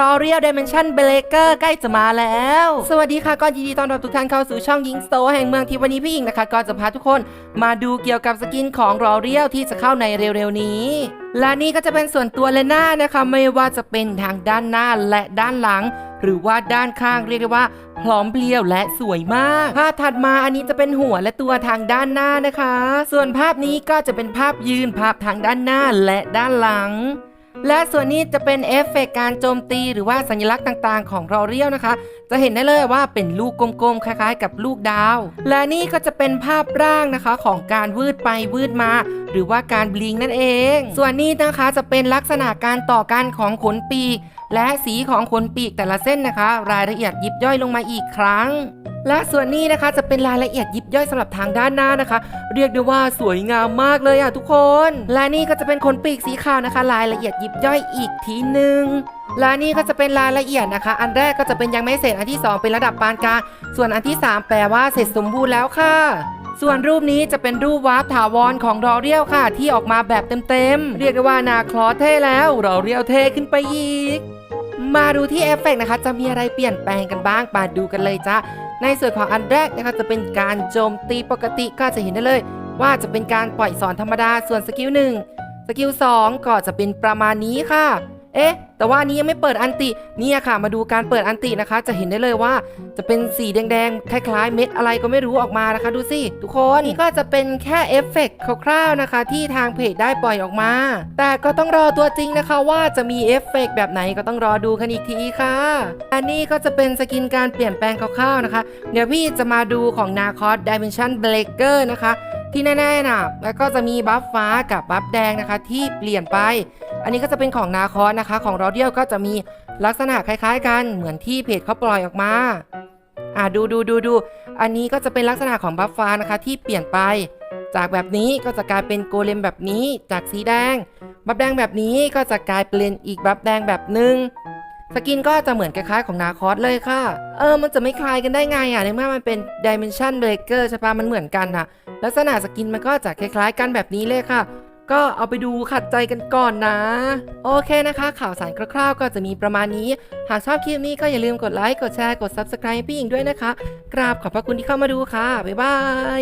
รอเรียล Dimension Breaker ใกล้จะมาแล้ว สวัสดีค่ะก็ยินดีต้อนรับทุกท่านเข้าสู่ช่องยิงโซแห่งเมืองที่วันนี้พี่หญิงนะคะ ก็จะพาทุกคนมาดูเกี่ยวกับสกินของรอเรียลที่จะเข้าในเร็วๆนี้ และนี่ก็จะเป็นส่วนตัวเละหน่านะคะ ไม่ว่าจะเป็นทางด้านหน้าและด้านหลัง หรือว่าด้านข้างเรียกได้ว่าพร้อมเพรียวและสวยมาก ภาพถัดมาอันนี้จะเป็นหัวและตัวทางด้านหน้านะคะ ส่วนภาพนี้ก็จะเป็นภาพยืนภาพทางด้านหน้าและด้านหลัง และส่วนนี้จะเป็นเอฟเฟกต์การโจมตีหรือว่าสัญลักษณ์ต่างๆ ของรอเรียลนะคะ จะเห็นได้เลยว่าเป็นลูกกลมๆ คล้ายๆ กับลูกดาว และนี่ก็จะเป็นภาพร่างนะคะของการวืดไปวืดมา หรือว่าการบลิงนั่นเอง ส่วนนี้นะคะจะเป็นลักษณะการต่อกันของขนปีก และสีของขนปีกแต่ละเส้นนะคะ รายละเอียดยิบย่อยลงมาอีกครั้ง และส่วนนี้นะคะจะเป็นรายละเอียดยิบย่อยสำหรับทางด้านหน้านะคะ เรียกได้ว่าสวยงามมากเลยอะทุกคน และนี่ก็จะเป็นขนปีกสีขาวนะคะ รายละเอียดยิบย่อยอีกทีหนึ่งและนี่ก็จะเป็นรายละเอียดนะคะ อันแรกก็จะเป็นยังไม่เสร็จอันที่สองเป็นระดับปานกลางส่วนอันที่สามแปลว่าเสร็จสมบูรณ์แล้วค่ะ ส่วนรูปนี้จะเป็นรูปวาร์ปถาวรของรอเรียลค่ะ ที่ออกมาแบบเต็มๆ เรียกได้ว่านาคลอสเท่แล้วรอเรียลเท่ขึ้นไปอีก มาดูที่เอฟเฟกต์นะคะ จะมีอะไรเปลี่ยนแปลงกันบ้างมาดูกันเลยจ้าในส่วนของอันแรกนะคะจะเป็นการโจมตีปกติก็จะเห็นได้เลย ว่าจะเป็นการปล่อยสอนธรรมดาส่วนสกิลหนึ่งสกิล2ก็จะเป็นประมาณนี้ค่ะ เอ๊ะ แต่ว่านี้ยังไม่เปิดอันติเนี่ยค่ะ มาดูการเปิดอันตินะคะ จะเห็นได้เลยว่า จะเป็นสีแดงๆคล้ายๆ เม็ดอะไรก็ไม่รู้ออกมานะคะ ดูสิทุกคนนี่ก็จะเป็นแค่เอฟเฟกต์คร่าวๆนะคะ ที่ทางเพจได้ปล่อยออกมา แต่ก็ต้องรอตัวจริงนะคะว่าจะมีเอฟเฟกต์แบบไหนก็ต้องรอดูกันอีกทีค่ะอันนี้ก็จะเป็นสกินการเปลี่ยนแปลงคร่าวๆนะคะ เดี๋ยวพี่จะมาดูของนาคอส Dimension Breaker นะคะที่แน่ๆนะแล้วก็จะมีบัฟฟ้ากับบัฟแดงนะคะที่เปลี่ยนไป อันนี้ก็จะเป็นของนาคอสนะคะ ของรอเดียลก็จะมีลักษณะคล้าย ๆ กันเหมือนที่เพจเขาปล่อยออกมา อ่าดูดูดูดูอันนี้ก็จะเป็นลักษณะของบัฟฟ้านะคะที่เปลี่ยนไป จากแบบนี้ก็จะกลายเป็นโกเลมแบบนี้ จากสีแดง บัฟแดงแบบนี้ก็จะกลายเป็นอีกบัฟแดงแบบหนึ่งสกินก็จะเหมือนคล้ายๆของนาคอสเลยค่ะ เออ มันจะไม่คล้ายกันได้ไงอะในเมื่อมันเป็น Dimension Breaker ใช่ปะมันเหมือนกันอะลักษณะสกินมันก็จะคล้ายๆกันแบบนี้เลยค่ะ ก็เอาไปดูขัดใจกันก่อนนะ โอเคนะคะ ข่าวสารคร่าวๆ ก็จะมีประมาณนี้ หากชอบคลิปนี้ก็อย่าลืมกดไลค์ กดแชร์ กด Subscribe ให้พี่หญิงด้วยนะคะ กราบขอบพระคุณที่เข้ามาดูค่ะ บ๊ายบาย